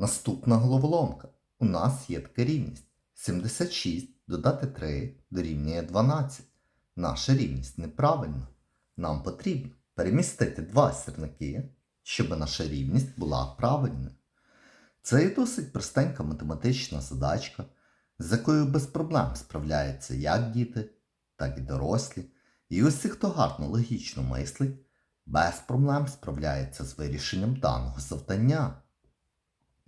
Наступна головоломка. У нас є така рівність. 76 додати 3 дорівнює 12. Наша рівність неправильна. Нам потрібно перемістити два сірники, щоб наша рівність була правильною. Це є досить простенька математична задачка, з якою без проблем справляються як діти, так і дорослі. І усі, хто гарно логічно мислить, без проблем справляється з вирішенням даного завдання.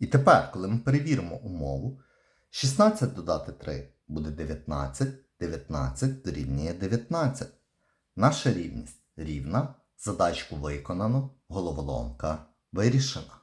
І тепер, коли ми перевіримо умову, 16 додати 3 буде 19, 19 дорівнює 19. Наша рівність рівна, задачку виконано, головоломка вирішена.